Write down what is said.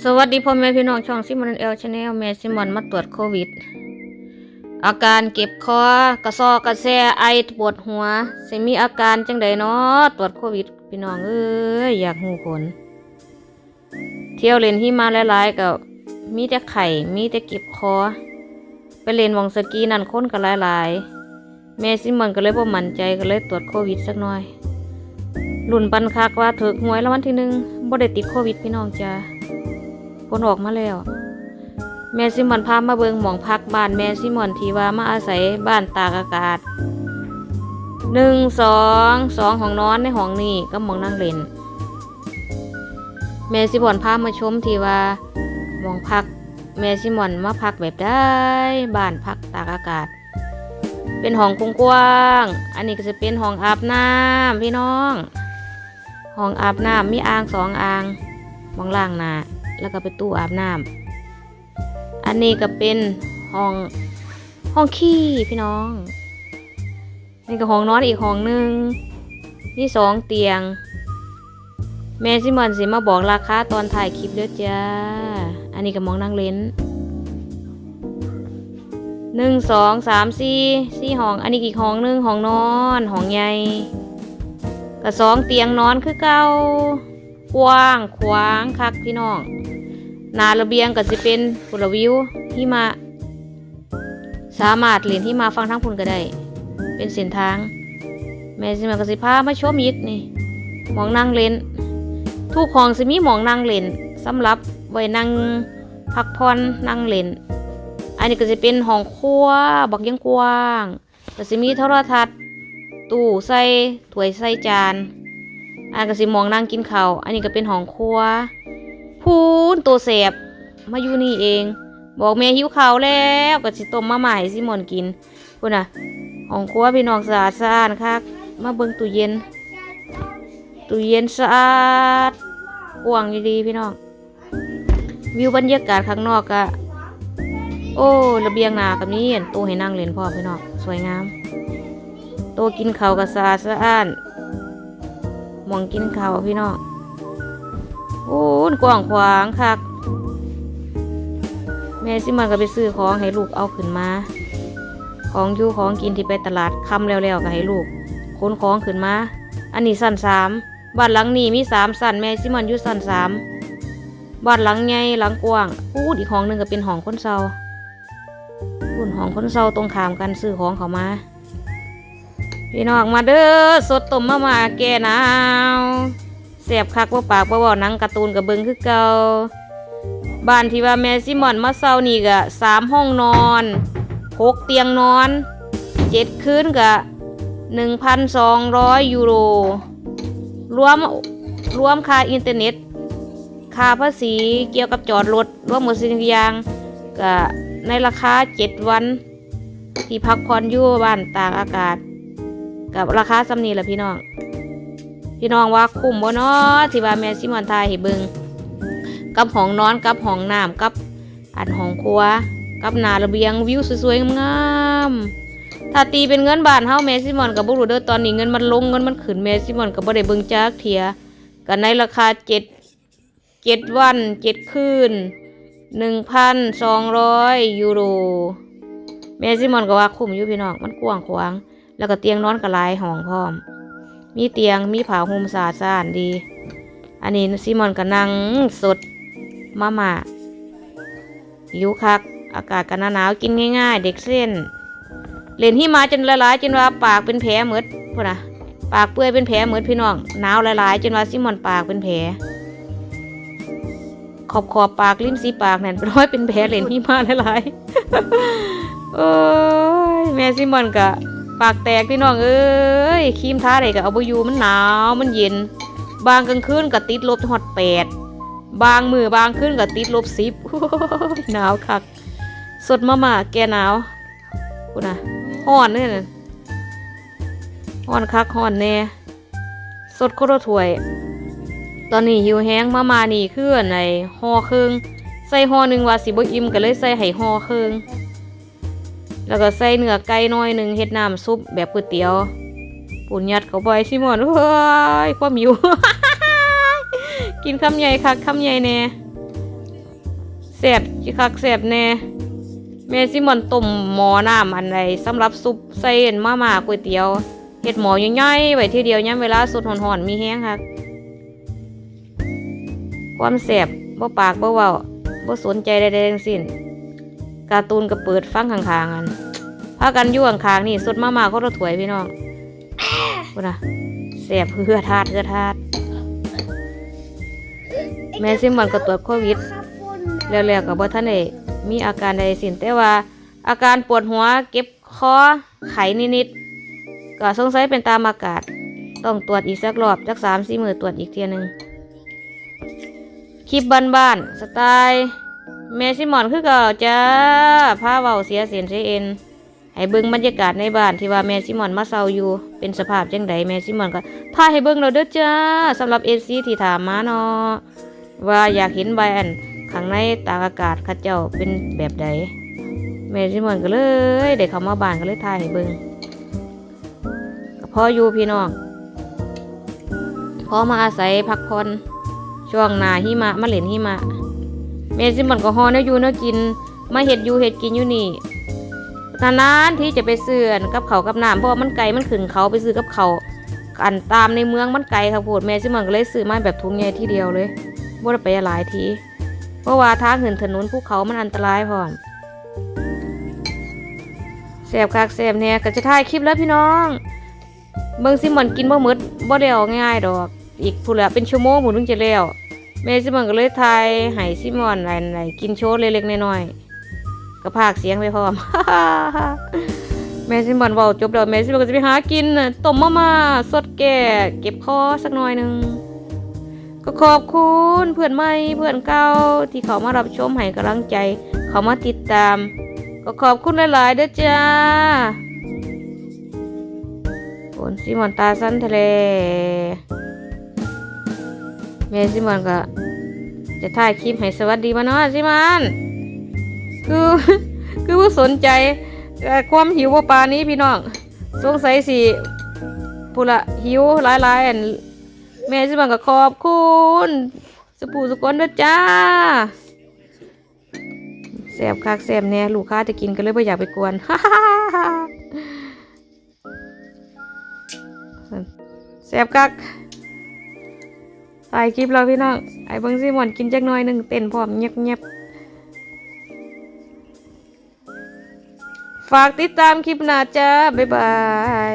สวัสดีพ่อแม่พี่น้องช่องซิมอนเอลชาแนลแม่ซิมอนมาตรวจโควิด อาการเก็บคอกระซอกระแซไอปวดหัวสิมีอาการจังใดเนาะตรวจโควิด พี่น้องเอ้ยอยากหูผล เที่ยวเล่นที่มาหลายๆกับมีแต่ไข่มีแต่เก็บคอ ไปเล่นวองสกีนั่นค้นก็หลายๆ แม่ซิมอนก็เลยบ่มั่นใจก็เลยตรวจโควิดสักหน่อยลุ่นปันคักว่าถึกหวยแล้ววันที่หนึ่งบ่ได้ติดโควิดพี่น้องจ้า ผลออกมาแล้ว แม่ซิมอนพามาเบิงหมองพักบ้านแม่ซิมอนที่ว่ามาอาศัยบ้านตากอากาศหนึ่งสองสองห้องนอนในห้องนี้ก็มองนั่งเล่นแม่ซิมอนพามาชมที่ว่าหมองพักแม่ซิมอนมาพักแบบได้บ้านพักตากอากาศเป็นห้องกว้างๆ อันนี้ก็จะเป็นห้องอาบน้ำพี่น้อง ห้องอาบน้ำมีอ่างสองอ่างมองล่างหน้า แล้วก็ไปตู้อาบน้ำอันนี้ก็เป็นห้องห้องขี้พี่น้อง นี่ก็ห้องนอนอีกห้องหนึ่งนี่สองเตียง แม่ซิมอนสิมาบอกราคาตอนถ่ายคลิปเด้อจ้า อันนี้ก็มองนั่งเล่นหนึ่งสองสามสี่สี่ห้อง อันนี้อีกห้องหนึ่งห้องนอนห้องใหญ่ก็สองเตียงนอนคือเก่ากว้างขวางคักพี่น้อง นาระเบียงก็สิเป็นฟุลวิวที่มา สามารถเรียนที่มาฟังทั้งพุ่นก็ได้ เป็นเส้นทาง แม่สิมาก็สิพามาชมยิดนี่หมองนั่งเล่น ทุกห้องสิมีหมองนั่งเล่นสำหรับไว้นั่งพักผ่อนนั่งเล่น อันนี้ก็จะเป็นห้องครัวบักยังกว้างก็สิมีโทรทัศน์ ตู้ใส่ถ้วยใส่จานอันก็สิมองนั่งกินข้าวอันนี้ก็เป็นห้องครัว นตัวแสบมาอยู่นี่เอง บอกแม่หิวข้าวแล้วก็สิต้มมาใหม่สิมอนกินพูดน่ะห้องครัวพี่น้องสะอาดสะอาดคักมาเบิ่งตู้เย็นตู้เย็นสะอาดกว้างดีพี่น้องวิวบรรยากาศข้างนอกก็โอ้ระเบียงหนากับนี้เห็นตู้ให้นั่งเล่นพ่อพี่น้องสวยงามโตกินข้าวก็สะอาดสะอาดมองกินข้าวพี่น้อง โอ้ยกว้างขวางคักแม่ซิมันก็ไปซื้อของให้ลูกเอาขึ้นมา ของอยู่ของกินที่ไปตลาดคำแล้วๆก็ให้ลูกขนของขึ้นมา อันนี้สั้นสามบ้านหลังนี้มีสามสั้นแม่ซิมันอยู่สั้นสามบ้านหลังใหญ่หลังกว้างพูดอีกห้องหนึ่งก็เป็นห้องคนเซาพูดห้องคนเซาตรงขามกันซื้อของเขามา พี่น้องมาเด้อสดต้มมามาแก่หนาว เสียบคักว่าปากว่าว่านังการ์ตูนกับเบิงคือเก่าบ้านที่ว่าแม่ซิมอนมาเศร้านี่กะสามห้องนอนหกเตียงนอนเจ็ดคืนกะหนึ่งพันสองร้อยยูโร รวมรวมค่าอินเทอร์เน็ต ค่าภาษีเกี่ยวกับจอดรถรวมหมดสิ่งทุกอย่างกะในราคาเจ็ดวัน ที่พักผ่อนอยู่บ้านตากอากาศ กับราคาสำนีแหละพี่น้อง พี่น้องว่าคุ้มบ่เนาะที่ว่าแม่ซิมอนทายให้เบิงกับห้องนอนกับห้องน้ำกับอันห้องครัว กับหน้าระเบียงวิวสวยๆงามๆถ้าตีเป็นเงินบาทเฮาแม่ซิมอนกับบ่รู้เด้อตอนนี้เงินมันลงเงินมันขึ้นแม่ซิมอนก็บ่ได้เบิ่งจักเทียกันในราคาเจ็ดเจ็ดวันเจ็ดคืนหนึ่งพันสองร้อยยูโรแม่ซิมอนก็ว่าคุ้มอยู่พี่น้องมันกว้างขวาง แล้วก็เตียงนอนก็หลายห้องพร้อม มีเตียงมีผ้าห่มสะอาดสะอาดดี อันนี้ซิมอนก็นั่งสดมาม่าหิวคัก อากาศกันหนาวๆกินง่ายๆ เด็กเส้น เล่นที่มาจนละลายจนว่าปากเป็นแผลเหมือดพุ่นนะปากเปื่อยเป็นแผลเหมือดพี่น้องหนาวละลายจนว่าซิมอนปากเป็นแผลขอบขอบปากริมสีปากนั่นเป็นร้อยเป็นแผลเล่นที่มาละลายโอ้ยแม่ซิมอนกะ ปากแตกพี่น้องเอ้ยครีมทาได้ก็เอาบอยู่มันหนาวมันเย็น บางกลางคืนก็ติดลบฮอดแปดบางมือบางคืนก็ติดลบสิบหนาวคัก สดมาม่าแกหนาวกูนะฮ้อนเนี่ยนะฮ้อนคักฮ้อนแน่สดโคตรถวย ตอนนี้หิวแห้งมามานี่คืออันไหนห่อครึ่งใส่ห่อหนึ่งว่าสิบอิ่มก็เลยใส่ให้ห่อครึ่ง แล้วก็ใส่เนื้อไก่น้อยหนึ่งเฮ็ดน้ำซุปแบบก๋วยเตี๋ยวปุ่นยัดเขาไปซิมอนเฮ้ยความหิวกินคำใหญ่คักคำใหญ่แน่แสบจิคักแสบแน่แม่ซิมอนต้มหมอน้ำอันใดสำหรับซุปใส่เอ็นมาม่าก๋วยเตี๋ยวเฮ็ดหมอใหญ่ๆไว้ทีเดียวยามเวลาสดร้อนๆมีแห้งคักความแสบบ่ปากบ่เว้าบ่สนใจใดๆทั้งสิ้น การ์ตูนก็เปิดฟังข้างๆกันพากันอยู่ข้างๆนี่สดมาม่าก็ระถวยพี่น้องพุ่นน่ะแสบเหือทาดเหือทาดแม่ซิมอนก็ตรวจโควิดแล้วๆก็บ่ทันได้มีอาการใดสิ้นแต่ว่า อาการปวดหัวเก็บคอไข้นิดๆก็สงสัยเป็นตามอากาศ ต้องตรวจอีกสักรอบจักสามสี่มือตรวจอีกเทียหนึงคลิปบ้านๆสไตล์ แม่ซิมอนคือเก็จ้าพาเว้าเสียเสียนเสียเอ็นให้เบิ่งบรรยากาศในบ้านที่ว่าแม่ซิมอนมาเซาอยู่ เป็นสภาพจังใดแม่ซิมอนก็ถ่าให้เบิ่งแล้วเด้อจ้าสำหรับ FC ที่ถามมาเนาะว่าอยากเห็นใบอันข้างในตากอากาศข้าเจ้าเป็นแบบใดแม่ซิมอนก็เลยได้เข้ามาบ้านก็เลยถ่ายให้เบิ่งพออยู่พี่น้องพอมาอาศัยพักผ่อนช่วงหนาหิมะมาเล่นหิมะ ซิมอนก็ฮอเนื้ออยู่เนื้อกิน มาเห็ดอยู่เห็ดกินอยู่นี่นานๆที่จะไปซื้อนกับเขากับน้ำเพราะมันไกลมันขึ้นเขาไปซื้อกับเขาอันตามในเมืองมันไกลครับโพดแม่ซิมอนก็เลยซื้อมาแบบถุงใหญ่ที่เดียวเลยบ่ได้ไปหลายทีเพราะว่าทางขึ้นถนนภูเขามันอันตรายพร้อมแสบคักแสบเนี่ยก็จะถ่ายคลิปแล้วพี่น้องเบิ่งซิมอนกินบ่หมดบ่ได้เอาง่ายๆดอก อีกผู้ละเป็นชั่วโมงผู้นึงจะแล้ว แม่ซิมอนก็เลยถ่ายให้ซิมอนอะไรๆกินโชว์เล็กๆน้อยๆก็พากเสียงไปพร้อมแม่ซิมอนเว้าจบแล้วแม่ซิมอนก็จะไปหากินน่ะต้มมาม่าสดแก่เก็บคอสักหน่อยหนึ่งก็ขอบคุณเพื่อนใหม่เพื่อนเก่าที่เขามารับชมให้กำลังใจ เขามาติดตาม ก็ขอบคุณหลายๆเด้อจ้าฝนซิมอนตาสั้นทะเล แม่ซิมอนก็ จะถ่ายคลิปให้สวัสดีมาเนาะซิมันคือคือผู้สนใจเอ่ความหิวว่าปลานี้พี่น้องสงสัยสิพูละหิวหลายๆอันแม่สิบังก็ขอบคุณสปูสกอนด้อจ้าแสบคักแสบแน่ลูกค้าจะกินกันเลยไม่อยากไปกวนแสบคัก ถ่ายคลิปเราพี่น้อง ไอ้เบิงซีหมอนกินจักหน่อยหนึ่งเต้นพร้อมเงียบเงียบๆฝากติดตามคลิปหน้าจ้า บ๊ายบาย